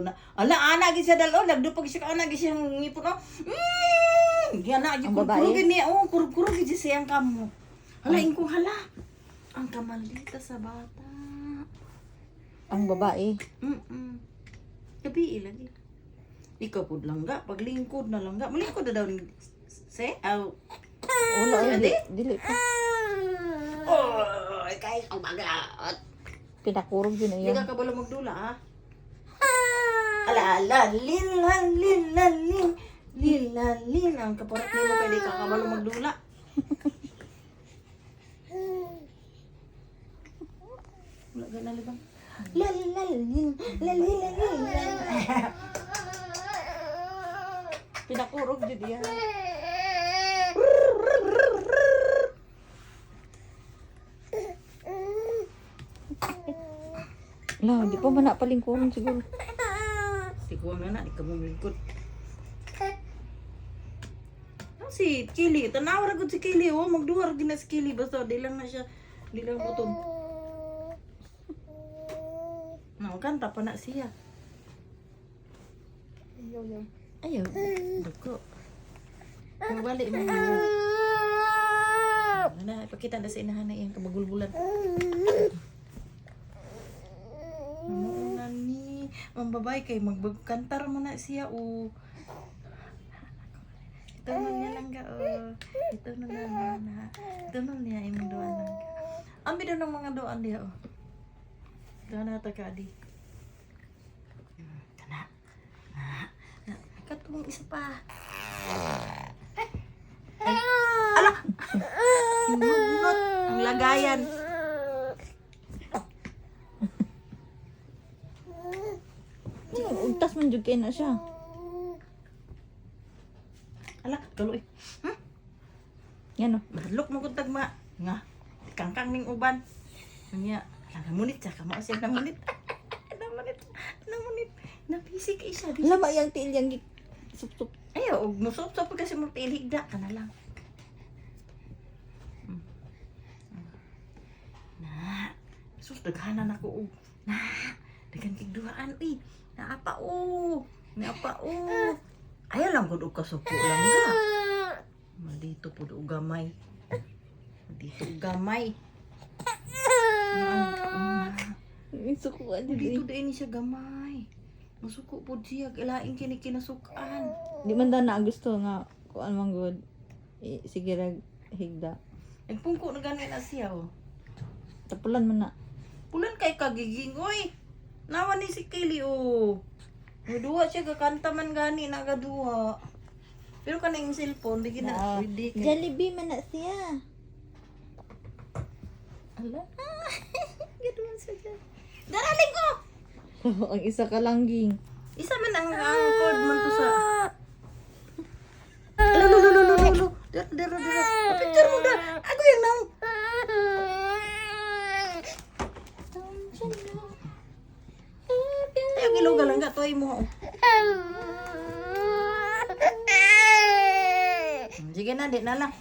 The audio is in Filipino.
na. Ala, ana gid siya dalo, nagdupag siya ka ana gid siya ng ngipon. Oh. Mm! Di ana gid Ang kurug niya. Oh, kurug-kurug gid siya ang kamo. Hala, ingkong hala. Ang kamalita sa bata. Ang babae. Mm-mm. Gabi lagi. Ikaw po langga, paglingkod na langga. Malingkod na daw ni se. Aw. Wala Siya, ay di? di- dili pa. Oh, kay ang bagat. Pinakurog din Hindi niya. ka kabalo magdula, ha? Ala, ala, lin, lan, lin, lan, lin, lin, lan, lin. Ang kaparat niyo mo pwede ka kabalo magdula. Wala ka na libang. Lan, lan, lin, lan, lin, lan, lin, lan. Pinakurog dyan yan. La, di pa man na palingkuron siguro. Siguro na na, di ka mumingkod. Ano si Kili? Tanawa ra gud si Kili, oh. Magduwar gid na si Kili. Basta di lang na siya, di lang butog. Nah, kanta pa na siya. Ayaw, duko. Mabalik mo. Na, ipakita na sa inahan na iyang kamagulbulan. Ano ni, ang babae kay magbagkantar mo na siya o. Ito na niya lang ga o. Ito na lang na. Ito na niya imong doan lang ga. Ambi daw ng mga doan niya o. Doan na ta ka di. Kana. Ah, na, katong isa pa. Ay, ala! Ang lagayan. Ugtas man jud kay na siya. Ala, tuloy. Hmm? Yan o. Barlok mo kung tagma. Nga, kangkang ning uban. Kanya, namunit siya, kamo siya namunit. namunit, namunit. Napisik isa. Lama yang tiil yang sup-sup. Ayaw, og musop-sop kasi mo tiligda ka na lang. Hmm. Na, sus, daghanan ako. Na, daghan kig duhaan. Uy, naapa o. Naapa o. Ayaw lang ko og kasuko lang ga. Maldito po og gamay. Maldito og gamay. Sukuan jud. Dito din siya gamay. Masuko po siya. Ilaing kini kinasukan. Di man na gusto nga kuan man. Eh, sige rag higda. Nagpungko na gani na siya oh. Tapulan man na. Pulan kay kagiging, oy. Nawa ni si Kili, oh. Duwa siya, kakanta man gani, nagaduwa. Pero kaning cellphone, di gina, Na, pwede ka. Jollibee man na siya. Ala. Gaduwan siya dyan. Daraling ko! ang isa ka langging. Isa man ang, ang cord man Giluga lang. Tuway mo. Sige na, di na lang.